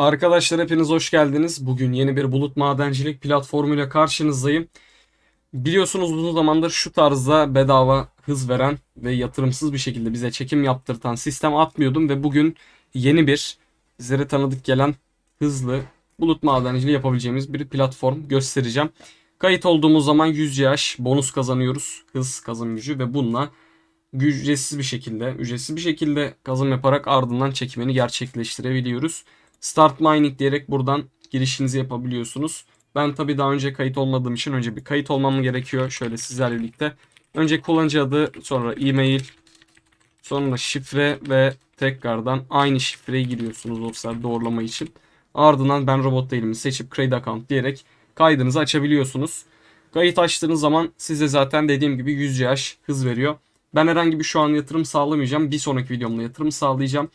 Arkadaşlar hepiniz hoş geldiniz. Bugün yeni bir bulut madencilik platformuyla karşınızdayım. Biliyorsunuz uzun zamandır şu tarzda bedava hız veren ve yatırımsız bir şekilde bize çekim yaptırtan sistem atmıyordum ve bugün yeni bir sizlere tanıdık gelen hızlı bulut madenciliği yapabileceğimiz bir platform göstereceğim. Kayıt olduğumuz zaman 100 yaş bonus kazanıyoruz. Hız kazanım gücü ve bununla ücretsiz bir şekilde, ücretsiz bir şekilde kazım yaparak ardından çekimini gerçekleştirebiliyoruz. Start Mining diyerek buradan girişinizi yapabiliyorsunuz. Ben tabii daha önce kayıt olmadığım için önce bir kayıt olmam gerekiyor. Şöyle sizlerle birlikte. Önce kullanıcı adı, sonra e-mail, sonra şifre ve tekrardan aynı şifreyi giriyorsunuz dostlar doğrulama için. Ardından ben robot değilim seçip create account diyerek kaydınızı açabiliyorsunuz. Kayıt açtığınız zaman size zaten dediğim gibi 100 yaş hız veriyor. Ben herhangi bir şu an yatırım sağlamayacağım. Bir sonraki videomda yatırım sağlayacağım.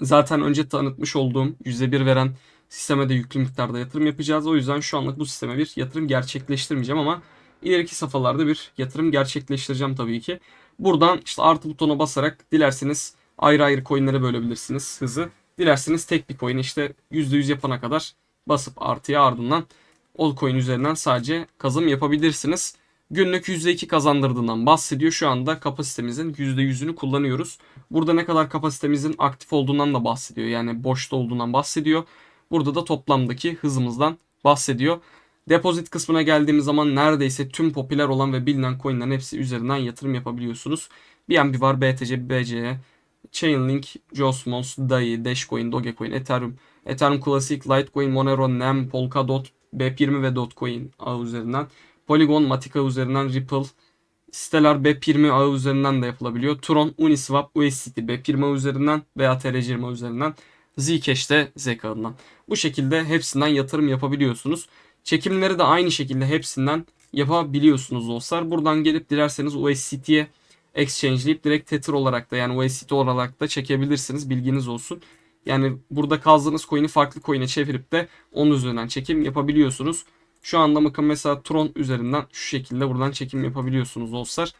Zaten önce tanıtmış olduğum %1 veren sisteme de yüklü miktarda yatırım yapacağız. O yüzden şu anlık bu sisteme bir yatırım gerçekleştirmeyeceğim ama ileriki safhalarda bir yatırım gerçekleştireceğim tabii ki. Buradan işte artı butona basarak dilerseniz ayrı ayrı coinlere bölebilirsiniz hızı. Dilerseniz tek bir coin işte %100 yapana kadar basıp artıya ardından o coin üzerinden sadece kazım yapabilirsiniz. Günlük %2 kazandırdığından bahsediyor. Şu anda kapasitemizin %100'ünü kullanıyoruz. Burada ne kadar kapasitemizin aktif olduğundan da bahsediyor. Yani boşta olduğundan bahsediyor. Burada da toplamdaki hızımızdan bahsediyor. Depozit kısmına geldiğimiz zaman neredeyse tüm popüler olan ve bilinen coinlerin hepsi üzerinden yatırım yapabiliyorsunuz. BNB var, BTC, BCE, Chainlink, Cosmos, DAI, Dashcoin, Dogecoin, Ethereum, Ethereum Classic, Litecoin, Monero, NEM, Polkadot, BEP20 ve Dotcoin ağı üzerinden. Polygon, Matica üzerinden Ripple, Stellar BEP20 ağı üzerinden de yapılabiliyor. Tron, Uniswap, USDT BEP20 ağı üzerinden veya TRC20 üzerinden. Zcash de ZK ağından. Bu şekilde hepsinden yatırım yapabiliyorsunuz. Çekimleri de aynı şekilde hepsinden yapabiliyorsunuz dostlar. Buradan gelip dilerseniz USDT'ye exchange'leyip direkt Tether olarak da yani USDT olarak da çekebilirsiniz. Bilginiz olsun. Yani burada kazdığınız coin'i farklı coin'e çevirip de onun üzerinden çekim yapabiliyorsunuz. Şu anda bakın mesela Tron üzerinden şu şekilde buradan çekim yapabiliyorsunuz dostlar.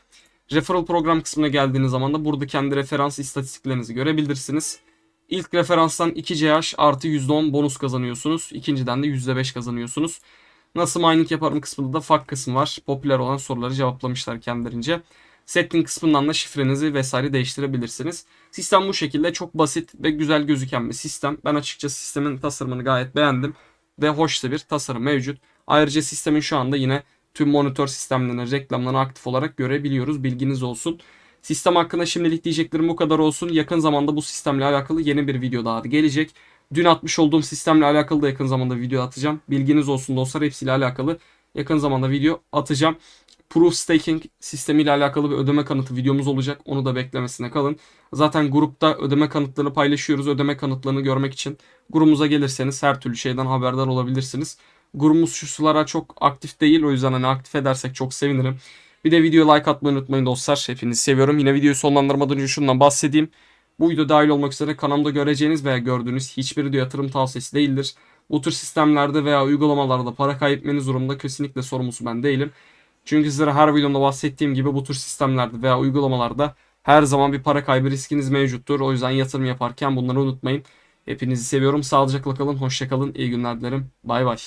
Referral program kısmına geldiğiniz zaman da burada kendi referans istatistiklerinizi görebilirsiniz. İlk referanstan 2 CH artı %10 bonus kazanıyorsunuz. İkinciden de %5 kazanıyorsunuz. Nasıl mining yaparım kısmında da FAQ kısmı var. Popüler olan soruları cevaplamışlar kendilerince. Setting kısmından da şifrenizi vesaire değiştirebilirsiniz. Sistem bu şekilde çok basit ve güzel gözüken bir sistem. Ben açıkçası sistemin tasarımını gayet beğendim. Ve hoş bir tasarım mevcut. Ayrıca sistemin şu anda yine tüm monitör sistemlerine reklamlarını aktif olarak görebiliyoruz. Bilginiz olsun. Sistem hakkında şimdilik diyeceklerim bu kadar olsun. Yakın zamanda bu sistemle alakalı yeni bir video daha gelecek. Dün atmış olduğum sistemle alakalı da yakın zamanda video atacağım. Bilginiz olsun dostlar hepsiyle alakalı yakın zamanda video atacağım. Proof Staking sistemiyle alakalı bir ödeme kanıtı videomuz olacak. Onu da beklemesine kalın. Zaten grupta ödeme kanıtlarını paylaşıyoruz. Ödeme kanıtlarını görmek için grubumuza gelirseniz her türlü şeyden haberdar olabilirsiniz. Grubumuz şu sıralar çok aktif değil. O yüzden hani aktif edersek çok sevinirim. Bir de video like atmayı unutmayın dostlar. Hepinizi seviyorum. Yine videoyu sonlandırmadan önce şundan bahsedeyim. Bu video dahil olmak üzere kanalımda göreceğiniz veya gördüğünüz hiçbir video yatırım tavsiyesi değildir. Bu tür sistemlerde veya uygulamalarda para kaybetmeniz durumunda kesinlikle sorumlusu ben değilim. Çünkü sizlere her videomda bahsettiğim gibi bu tür sistemlerde veya uygulamalarda her zaman bir para kaybı riskiniz mevcuttur. O yüzden yatırım yaparken bunları unutmayın. Hepinizi seviyorum. Sağlıcakla kalın. Hoşçakalın. İyi günler dilerim. Bay bay.